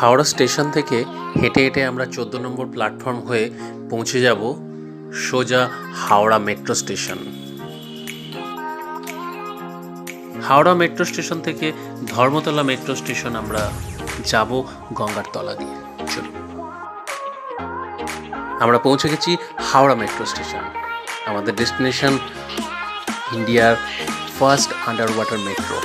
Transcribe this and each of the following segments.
Howrah station থেকে হেঁটে হেঁটে আমরা চোদ্দ নম্বর প্ল্যাটফর্ম হয়ে পৌঁছে যাব সোজা Howrah metro station. Howrah metro station থেকে ধর্মতলা মেট্রো স্টেশন আমরা যাব গঙ্গার তলা দিয়ে। চলুন। আমরা পৌঁছে গেছি হাওড়া মেট্রো স্টেশন। আমাদের ডেস্টিনেশন ইন্ডিয়ার ফার্স্ট আন্ডার ওয়াটার মেট্রো।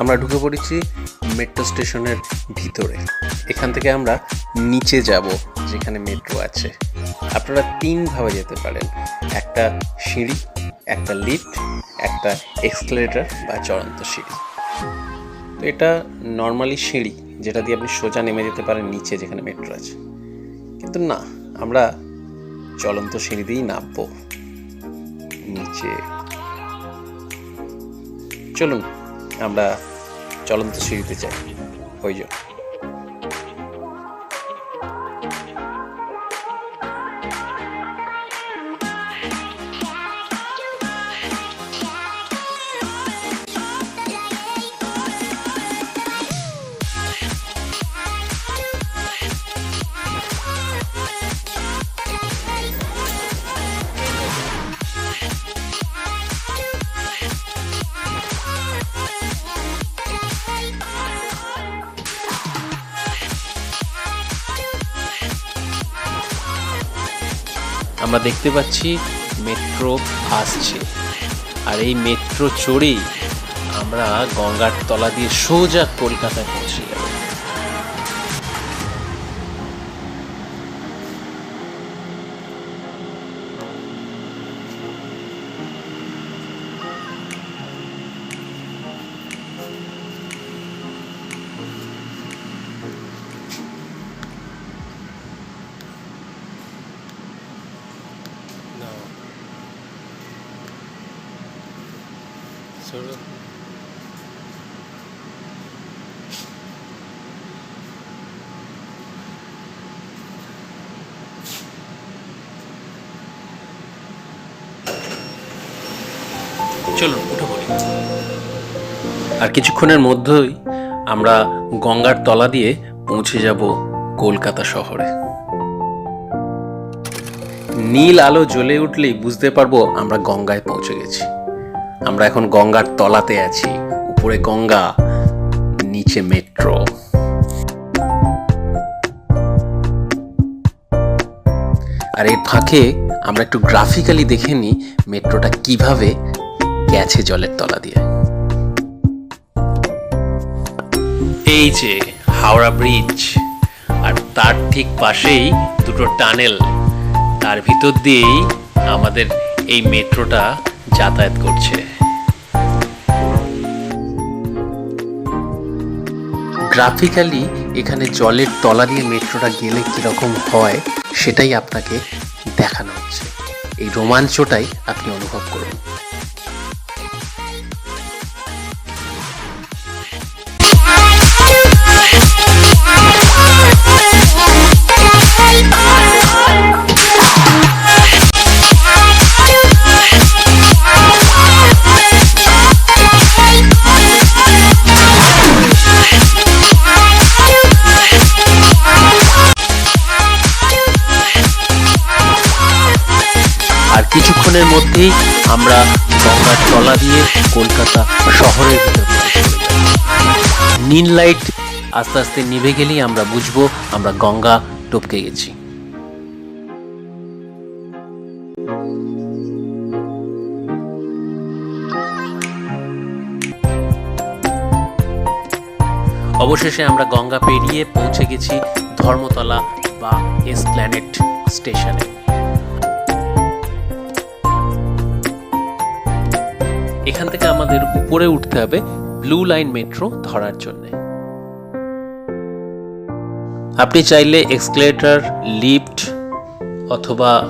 আমরা ঢুকে পড়েছি মেট্রো স্টেশনের ভিতরে। এখান থেকে আমরা নিচে যাব, যেখানে মেট্রো আছে। আপনারা তিনভাবে যেতে পারেন। একটা সিঁড়ি, একটা লিফট একটা এক্সকেলেটর বা চলন্ত সিঁড়ি। তো এটা নর্মালি সিঁড়ি, যেটা দিয়ে আপনি সোজা নেমে যেতে পারেন নিচে যেখানে মেট্রো আছে। কিন্তু না, আমরা চলন্ত সিঁড়ি দিয়েই নামবো। নিচে। চলুন, আমরা চলন্ত সিঁড়িতে যাই ওই জন্য আমরা দেখতে পাচ্ছি মেট্রো আসছে। আর এই মেট্রো চড়েই আমরা গঙ্গার তলা দিয়ে সোজা কলকাতায় পৌঁছে চলুন, উঠে আর কিছুক্ষণের মধ্যেই আমরা গঙ্গার তলা দিয়ে পৌঁছে যাব কলকাতা শহরে। নীল আলো জ্বলে উঠলেই বুঝতে পারব আমরা গঙ্গায় পৌঁছে গেছি। আমরা এখন গঙ্গার তলাতে আছি। উপরে গঙ্গা, নিচে মেট্রো। আর এর ফাঁকে আমরা একটু গ্রাফিক্যালি দেখে নিই মেট্রোটা কীভাবে গেছে জলের তলা দিয়ে। এই যে হাওড়া ব্রিজ, আর তার ঠিক পাশেই দুটো টানেল। তার ভিতর দিয়েই আমাদের এই মেট্রোটা যাতায়াত করছে। গ্রাফিক্যালি এখানে জলের তলা দিয়ে মেট্রোটা গেলে কীরকম হয়, সেটাই আপনাকে দেখানো হচ্ছে। এই রোমাঞ্চটাই আপনি অনুভব করুন। কিছুক্ষণের মধ্যেই আমরা গঙ্গার তলা দিয়ে কলকাতা শহরের ভিতর। নীল লাইট আস্তে আস্তে নিভে গেলেই আমরা বুঝব আমরা গঙ্গা টপকে গেছি অবশেষে আমরা গঙ্গা পেরিয়ে পৌঁছে গেছি ধর্মতলা বা এসপ্ল্যানেট স্টেশনে এখান থেকে আমাদের উপরে উঠতে হবে ব্লু লাইন মেট্রো ধরার জন্য। আপনি চাইলে এক্সকেলেটার লিফট অথবা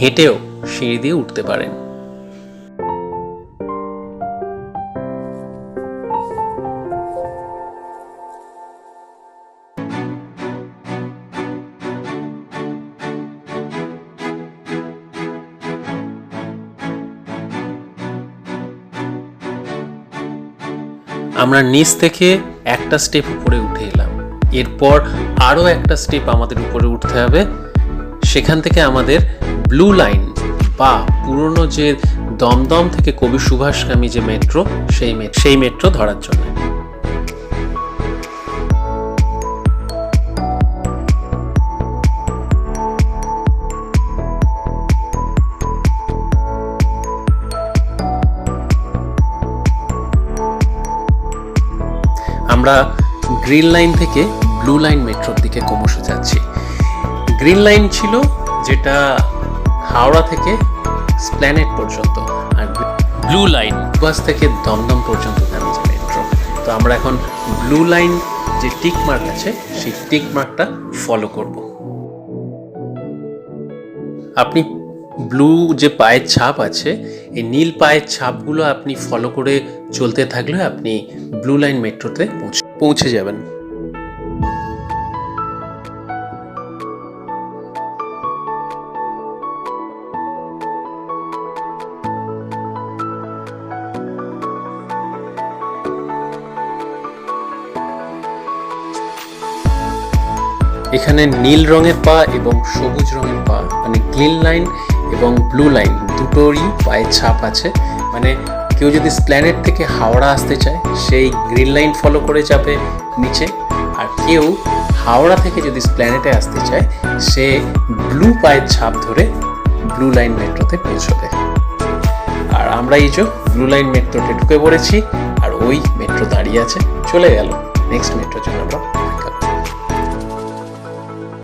হেঁটেও সিঁড়ি দিয়ে উঠতে পারেন। আমরা নিচ থেকে একটা স্টেপ উপরে উঠে এলাম। এরপর আরও একটা স্টেপ আমাদের উপরে উঠতে হবে। সেখান থেকে আমাদের ব্লু লাইন বা পুরনো যে দমদম থেকে কবি সুভাষগামী যে মেট্রো সেই সেই মেট্রো ধরার জন্য। আমরা গ্রিন লাইন থেকে ব্লু লাইন মেট্রোর দিকে ক্রমশ যাচ্ছি। গ্রিন লাইন ছিল যেটা হাওড়া থেকে স্প্ল্যানেট পর্যন্ত আর ব্লু লাইন বাস থেকে দমদম পর্যন্ত যে মেট্রো। তো আমরা এখন ব্লু লাইন যে টিক মার্ক আছে, সেই টিক মার্কটা ফলো করব। আপনি ব্লু যে পায়ের ছাপ আছে, এই নীল পায়ের ছাপগুলো আপনি ফলো করে চলতে থাকলে আপনি ব্লু লাইন মেট্রোতে পৌঁছে যাবেন। এখানে নীল রঙের পা এবং সবুজ রঙের পা মানে গ্রিন লাইন এবং ব্লু লাইন দুটোরই পায়ের ছাপ আছে। মানে কেউ যদি স্প্ল্যানেট থেকে হাওড়া আসতে চায়, সেই গ্রিন লাইন ফলো করে যাবে নিচে। আর কেউ হাওড়া থেকে যদি স্প্ল্যানেটে আসতে চায়, সে ব্লু পায়ের ছাপ ধরে ব্লু লাইন মেট্রোতে পৌঁছবে। আর আমরা এই যে ব্লু লাইন মেট্রোতে ঢুকে পড়েছি, আর ওই মেট্রো দাঁড়িয়ে আছে, চলে গেল। নেক্সট মেট্রোর জন্য